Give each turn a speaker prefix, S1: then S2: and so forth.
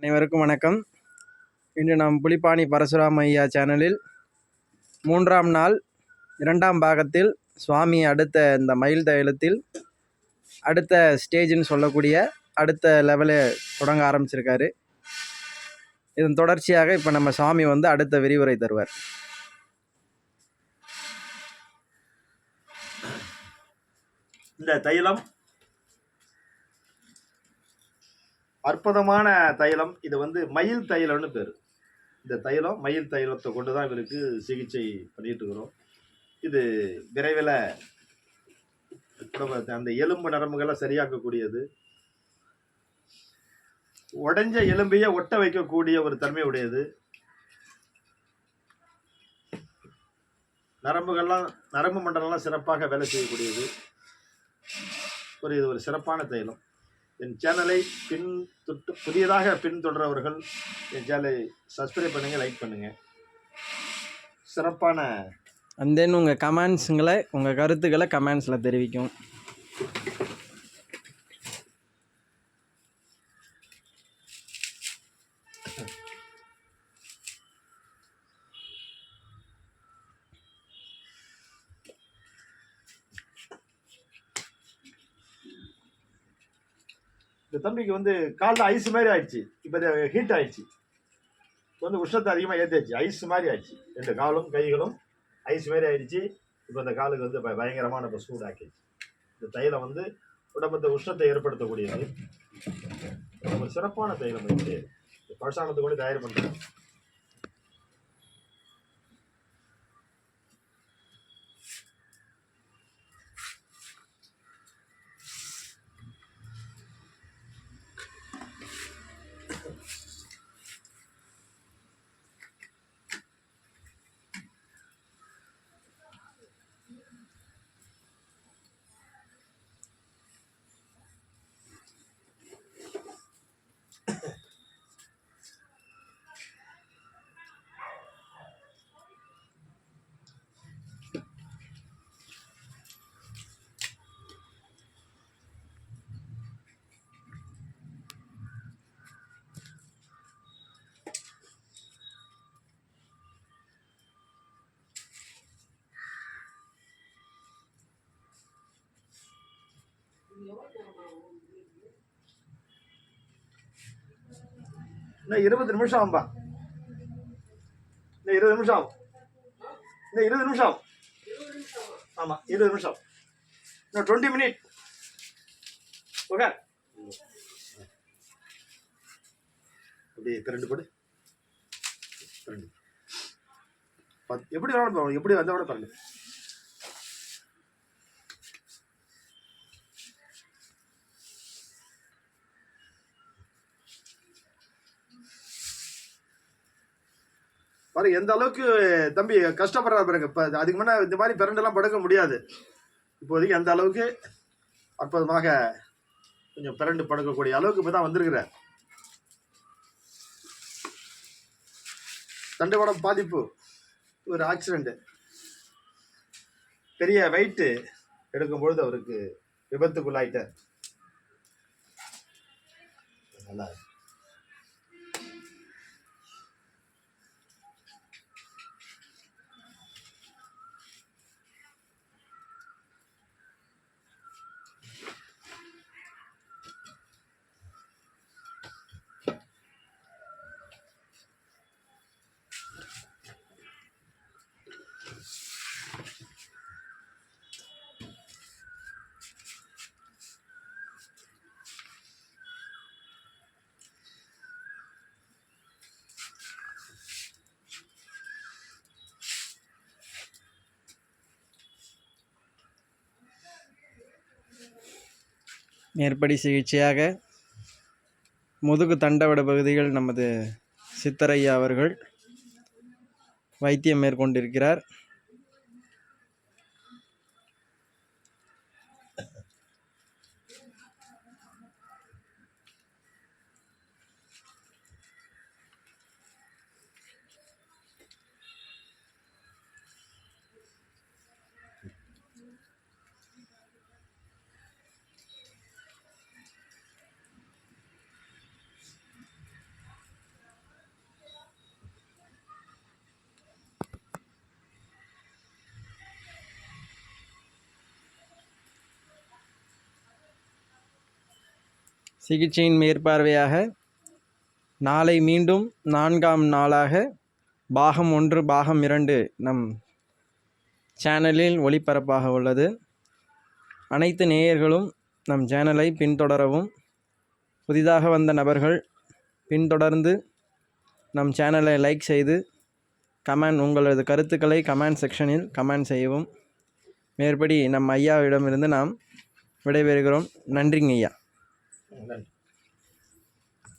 S1: அனைவருக்கும் வணக்கம். இன்று நாம் புலிப்பாணி பரசுராம ஐயா சேனலில் மூன்றாம் நாள் இரண்டாம் பாகத்தில் சுவாமி அடுத்த இந்த மயில் தைலத்தில் அடுத்த ஸ்டேஜ்னு சொல்லக்கூடிய அடுத்த லெவலு தொடங்க ஆரம்பிச்சிருக்காரு. இதன் தொடர்ச்சியாக இப்போ நம்ம சுவாமி வந்து அடுத்த விரிவுரை தருவார்.
S2: இந்த தைலம் அற்புதமான தைலம். இது வந்து மயில் தைலம்னு பேர். இந்த தைலம் மயில் தைலத்தை கொண்டு தான் இவருக்கு சிகிச்சை பண்ணிகிட்டு இருக்கிறோம். இது விரைவில் அந்த எலும்பு நரம்புகளை சரியாக்கக்கூடியது. உடஞ்ச எலும்பையே ஒட்ட வைக்கக்கூடிய ஒரு தன்மை உடையது. நரம்புகள்லாம் நரம்பு மண்டலம்லாம் சிறப்பாக வேலை செய்யக்கூடியது. ஒரு இது ஒரு சிறப்பான தைலம். என் சேனலை பின் தொட்டு புதியதாக பின்தொடர்றவர்கள் என் சேனலை சப்ஸ்கிரைப் பண்ணுங்கள் லைக் பண்ணுங்கள் சிறப்பான
S1: அண்ட் தென் உங்கள் கமெண்ட்ஸுங்களை உங்கள் கருத்துக்களை கமெண்ட்ஸில் தெரிவிக்கும்.
S2: இந்த தம்பிக்கு வந்து காலில் ஐஸ் மாதிரி ஆயிடுச்சு. இப்போ ஹீட் ஆயிடுச்சு. இப்போ வந்து உஷ்ணத்தை அதிகமாக ஏற்றியாச்சு ஐஸ் மாதிரி ஆயிடுச்சு. ரெண்டு காலும் கைகளும் ஐஸ் மாதிரி ஆயிடுச்சு. இப்போ இந்த காலுக்கு வந்து பயங்கரமான இப்போ சூடாக்கிடுச்சு. இந்த தைலம் வந்து உடம்பத்தை உஷ்ணத்தை ஏற்படுத்தக்கூடியது. ஒரு சிறப்பான தைலம் இது. பழசானத்தை கூட தயார் பண்ணுறோம் இன்னும் இருபது நிமிஷம் ஆகும்பா. இன்னும் இருபது நிமிஷம் ஆகும். இன்னும் இருபது நிமிஷம் ஆகும். ஆமாம் இருபது நிமிஷம் இன்னும் டுவெண்ட்டி மினிட் ஓகே அப்படி திரண்டு போடு. திரண்டு பத்- எப்படி வேணாலும் எப்படி வந்தால் கூட பாருங்க பாரு எந்த அளவுக்கு தம்பி கஷ்டப்படுறா பாருங்க. இப்போ அதுக்கு முன்னே இந்த மாதிரி பிறண்டெல்லாம் படுக்க முடியாது. இப்போதைக்கு எந்த அளவுக்கு அற்புதமாக கொஞ்சம் பிறண்டு படுக்கக்கூடிய அளவுக்கு இப்போ தான் வந்திருக்கிறார் தண்டுவடம் பாதிப்பு. ஒரு ஆக்சிடெண்ட்டு பெரிய வெயிட்டு எடுக்கும்பொழுது அவருக்கு விபத்துக்குள்ளாயிட்டார். நல்லா
S1: மேற்படி சிகிச்சையாக முதுகு தண்டவட பகுதிகள் நமது சித்தரையா அவர்கள் வைத்தியம் மேற்கொண்டிருக்கிறார். சிகிச்சையின் மேற்பார்வையாக நாளை மீண்டும் நான்காம் நாளாக பாகம் ஒன்று பாகம் இரண்டு நம் சேனலில் ஒளிபரப்பாக உள்ளது. அனைத்து நேயர்களும் நம் சேனலை பின்தொடரவும். புதிதாக வந்த நபர்கள் பின்தொடர்ந்து நம் சேனலை லைக் செய்து கமெண்ட் உங்களது கருத்துக்களை கமெண்ட் செக்ஷனில் கமெண்ட் செய்யவும். மேற்படி நம் ஐயாவிடமிருந்து நாம் விடைபெறுகிறோம். நன்றிங்க ஐயா.
S2: நன்றி